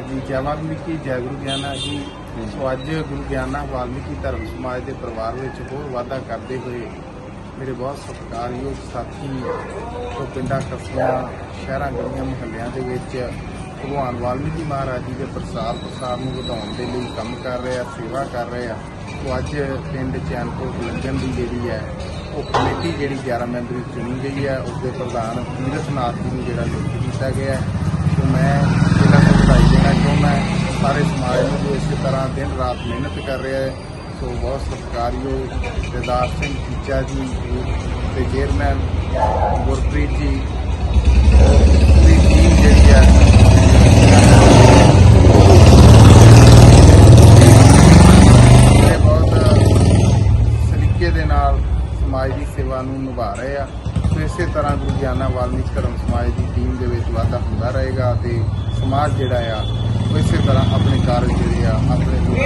ਜੈ ਵਾਲਮੀਕੀ ਜੈ ਗੁਰੂ ਗਿਆਨਾ ਜੀ। ਸੋ ਅੱਜ ਗੁਰੂ ਗਿਆਨਾ ਵਾਲਮੀਕੀ ਧਰਮ ਸਮਾਜ ਦੇ ਪਰਿਵਾਰ ਵਿੱਚ ਹੋਰ ਵਾਧਾ ਕਰਦੇ ਹੋਏ ਮੇਰੇ ਬਹੁਤ ਸਤਿਕਾਰਯੋਗ ਸਾਥੀ ਜੋ ਪਿੰਡਾਂ ਕਸਬਿਆਂ ਸ਼ਹਿਰਾਂ ਗਲੀਆਂ ਮੁਹੱਲਿਆਂ ਦੇ ਵਿੱਚ ਭਗਵਾਨ ਵਾਲਮੀਕੀ ਮਹਾਰਾਜ ਜੀ ਦੇ ਪ੍ਰਸਾਰ ਪ੍ਰਸਾਰ ਨੂੰ ਵਧਾਉਣ ਦੇ ਲਈ ਕੰਮ ਕਰ ਰਹੇ ਆ ਸੇਵਾ ਕਰ ਰਹੇ। ਆ ਸੋ ਅੱਜ ਪਿੰਡ ਚੈਨਪੁਰ ਲੱਗਣ ਦੀ ਜਿਹੜੀ ਹੈ ਉਹ ਕਮੇਟੀ ਜਿਹੜੀ 11 ਮੈਂਬਰੀ ਚੁਣੀ ਗਈ ਹੈ ਉਸ ਦੇ ਪ੍ਰਧਾਨ ਤੀਰਥ ਨਾਥ ਜੀ ਨੂੰ ਜਿਹੜਾ ਨਿਯੁਕਤ ਕੀਤਾ ਗਿਆ ਹੈ। ਸੋ ਮੈਂ ਇਹਨਾਂ ਨੂੰ ਵਧਾਈ ਦੇਣਾ ਚਾਹੁੰਦਾ ਹਾਂ ਸਾਰੇ ਸਮਾਜ ਨੂੰ ਜੋ ਇਸੇ ਤਰ੍ਹਾਂ ਦਿਨ ਰਾਤ ਮਿਹਨਤ ਕਰ ਰਿਹਾ ਹੈ, ਸੋ ਬਹੁਤ ਸਤਿਕਾਰਯੋਗ ਸਰਦਾਰ ਸਿੰਘ ਚੀਚਾ ਜੀ, ਤੇ ਚੇਅਰਮੈਨ ਗੁਰਪ੍ਰੀਤ ਜੀ ਪੂਰੀ ਟੀਮ ਜਿਹੜੀ ਹੈ ਬਹੁਤ ਸਲੀਕੇ ਦੇ ਨਾਲ ਸਮਾਜ ਦੀ ਸੇਵਾ ਨੂੰ ਨਿਭਾ ਰਹੇ ਆ। ਸੋ ਇਸੇ ਤਰ੍ਹਾਂ ਗੁਰੂ ਗਿਆਨਾ ਵਾਲਮੀਕ ਧਰਮ ਸਮਾਜ ਦੀ ਟੀਮ ਦੇ ਵਿੱਚ ਵਾਧਾ ਹੁੰਦਾ ਰਹੇਗਾ, ਤੇ ਸਮਾਜ ਜਿਹੜਾ ਆ ਇਸੇ ਤਰ੍ਹਾਂ ਆਪਣੇ ਕਾਰਜ ਜਿਹੜੇ ਆ ਆਪਣੇ